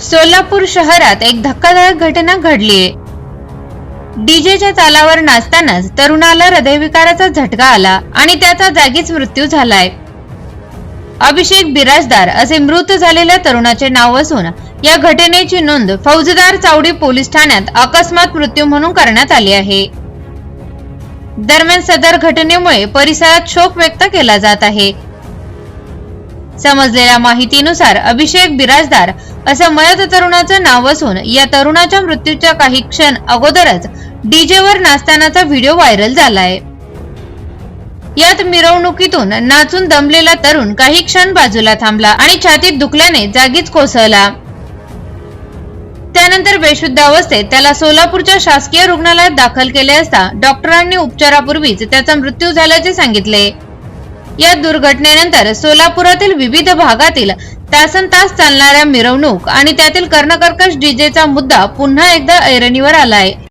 सोलापूर शहरात एक धक्कादायक घटना घडलीय डीजेच्या तालावर नाचतानाच तरुणाला हृदयविकाराचा झटका आला आणि त्याचा जागीच मृत्यू झालाय. अभिषेक बिराजदार असे मृत झालेल्या तरुणाचे नाव असून या घटनेची नोंद फौजदार चावडी पोलीस ठाण्यात अकस्मात मृत्यू म्हणून करण्यात आली आहे. दरम्यान सदर घटनेमुळे परिसरात शोक व्यक्त केला जात आहे. समजलेल्या माहितीनुसार अभिषेक बिराजदार असं मयत तरुणाचं नाव असून या तरुणाच्या मृत्यूच्या काही क्षण अगोदरच डीजेवर नाचतानाचा व्हिडिओ व्हायरल झालाय. यात मिरवणुकीतून नाचून दमलेला तरुण काही क्षण बाजूला थांबला आणि छातीत दुखल्याने जागीच कोसळला. त्यानंतर बेशुद्ध अवस्थेत त्याला सोलापूरच्या शासकीय रुग्णालयात दाखल केले असता डॉक्टरांनी उपचारापूर्वीच त्याचा मृत्यू झाल्याचे सांगितले. या दुर्घटनेनंतर सोलापुरातील विविध भागातील तासन तास चालणाऱ्या मिरवणूक आणि त्यातील कर्णकर्कश डीजेचा मुद्दा पुन्हा एकदा ऐरणीवर आला आहे